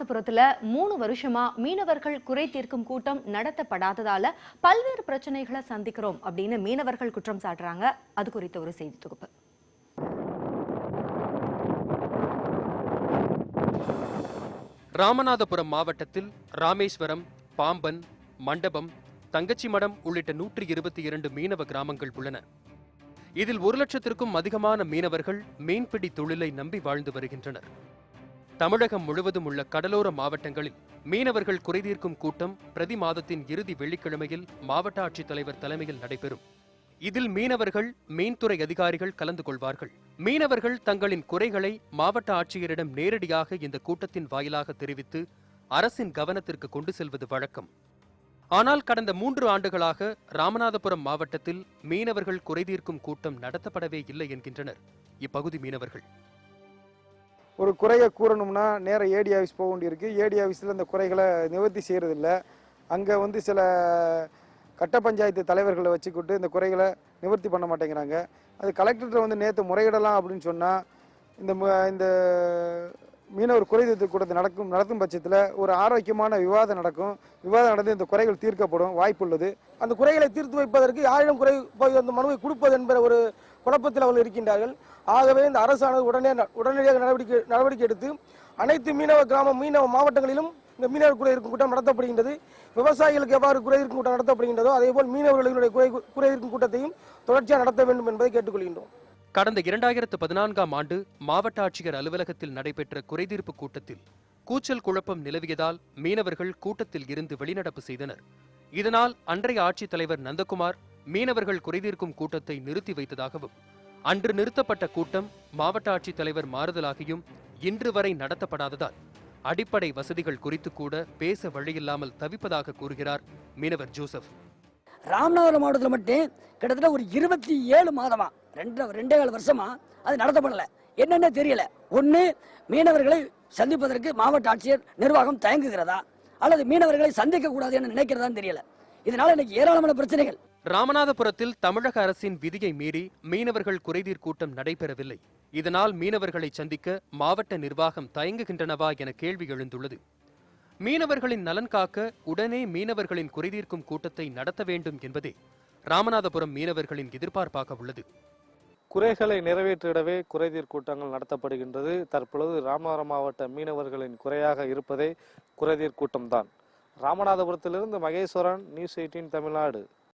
ராமநாதபுரத்துல மூணு வருஷமா மீனவர்கள் குறை தீர்க்கும் கூட்டம் நடத்தப்படாததால பல்வேறு பிரச்சனைகளை சந்திக்கிறோம் அப்படின்னு மீனவர்கள் குற்றம் சாட்டுறாங்க. அது குறித்த ஒரு செய்தி தொகுப்பு. ராமநாதபுரம் மாவட்டத்தில் ராமேஸ்வரம் பாம்பன் மண்டபம் தங்கச்சி மடம் உள்ளிட்ட நூற்றி இருபத்தி இரண்டு மீனவ கிராமங்கள் உள்ளன. இதில் ஒரு லட்சத்திற்கும் அதிகமான மீனவர்கள் மீன்பிடி தொழிலை நம்பி வாழ்ந்து வருகின்றனர். தமிழகம் முழுவதும் உள்ள கடலோர மாவட்டங்களில் மீனவர்கள் குறைதீர்க்கும் கூட்டம் பிரதி மாதத்தின் இறுதி வெள்ளிக்கிழமையில் மாவட்ட ஆட்சித்தலைவர் தலைமையில் நடைபெறும். இதில் மீனவர்கள் மீன்துறை அதிகாரிகள் கலந்து கொள்வார்கள். மீனவர்கள் தங்களின் குறைகளை மாவட்ட ஆட்சியரிடம் நேரடியாக இந்த கூட்டத்தின் வாயிலாக தெரிவித்து அரசின் கவனத்திற்கு கொண்டு செல்வது வழக்கம். ஆனால் கடந்த மூன்று ஆண்டுகளாக ராமநாதபுரம் மாவட்டத்தில் மீனவர்கள் குறைதீர்க்கும் கூட்டம் நடத்தப்படவே இல்லை என்கின்றனர். இப்பகுதி மீனவர்கள். ஒரு குறையை கூறணும்னா நேராக ஏடி ஆஃபீஸ் போக வேண்டியிருக்கு. ஏடி ஆஃபீஸில் அந்த குறைகளை நிவர்த்தி செய்கிறதில்ல அங்கே வந்து சில கட்ட பஞ்சாயத்து தலைவர்களை வச்சுக்கிட்டு இந்த குறைகளை நிவர்த்தி பண்ண மாட்டேங்கிறாங்க. அது கலெக்டர்கிட்ட வந்து நேற்று முறையிடலாம் அப்படின்னு சொன்னால் இந்த இந்த மீனவர் குறைதீர்த்து கூட்டத்தை நடக்கும் நடத்தும் பட்சத்தில் ஒரு ஆரோக்கியமான விவாதம் நடக்கும். விவாதம் நடந்து இந்த குறைகள் தீர்க்கப்படும். வாய்ப்புள்ளது. அந்த குறைகளை தீர்த்து வைப்பதற்கு யாரிடம் குறை போய் அந்த மனுவை கொடுப்பது என்கிற ஒரு குழப்பத்தில் அவர்கள் இருக்கின்றார்கள். ஆகவே இந்த அரசானது உடனே உடனடியாக நடவடிக்கை நடவடிக்கை எடுத்து அனைத்து மீனவ கிராம மீனவ மாவட்டங்களிலும் இந்த மீனவர் குறை இருக்கும் கூட்டம் நடத்தப்படுகின்றது. விவசாயிகளுக்கு எவ்வாறு குறை இருக்கும் கூட்டம் நடத்தப்படுகின்றதோ அதேபோல் மீனவர்களுடைய குறை குறை இருக்கும் கூட்டத்தையும் தொடர்ச்சியாக நடத்த வேண்டும் என்பதை கேட்டுக்கொள்கின்றோம். கடந்த இரண்டாயிரத்து பதினான்காம் ஆண்டு மாவட்ட ஆட்சியர் அலுவலகத்தில் நடைபெற்ற குறைதீர்ப்பு கூட்டத்தில் கூச்சல் குழப்பம் நிலவியதால் மீனவர்கள் கூட்டத்தில் இருந்து வெளிநடப்பு செய்தனர். இதனால் அன்றைய ஆட்சித்தலைவர் நந்தகுமார் மீனவர்கள் குறைதீர்க்கும் கூட்டத்தை நிறுத்தி வைத்ததாகவும் அன்று நிறுத்தப்பட்ட கூட்டம் மாவட்ட ஆட்சித்தலைவர் மாறுதலாகியும் இன்று வரை நடத்தப்படாததால் அடிப்படை வசதிகள் குறித்து கூட பேச வழியில்லாமல் தவிப்பதாக கூறுகிறார் மீனவர் ஜோசப். ராமநாதபுரம் மாவட்டத்தில் மட்டும் கிட்டத்தட்ட ஒரு இருபத்தி ஏழு மாதமா ரெண்டு ரெண்டே கால வருஷமா அது நடத்தப்படல என்னென்ன தெரியல. ஒன்று மீனவர்களை சந்திப்பதற்கு மாவட்ட ஆட்சியர் நிர்வாகம் தயங்குகிறதா? அல்லது மீனவர்களை சந்திக்க கூடாது என நினைக்கிறதான்னு தெரியல. இதனால இன்னைக்கு ஏராளமான பிரச்சனைகள். ராமநாதபுரத்தில் தமிழக அரசின் விதியை மீறி மீனவர்கள் குறைதீர் கூட்டம் நடைபெறவில்லை. இதனால் மீனவர்களை சந்திக்க மாவட்ட நிர்வாகம் தயங்குகின்றனவா என கேள்வி எழுந்துள்ளது. மீனவர்களின் நலன் காக்க உடனே மீனவர்களின் குறைதீர்க்கும் கூட்டத்தை நடத்த வேண்டும் என்பதே ராமநாதபுரம் மீனவர்களின் எதிர்பார்ப்பாக உள்ளது. குறைகளை நிறைவேற்றிடவே குறைதீர் கூட்டங்கள் நடத்தப்படுகின்றது. தற்பொழுது ராமநாதபுரம் மாவட்ட மீனவர்களின் குறையாக இருப்பதே குறைதீர் கூட்டம்தான். ராமநாதபுரத்திலிருந்து மகேஸ்வரன் நியூஸ் எயிட்டீன் தமிழ்நாடு.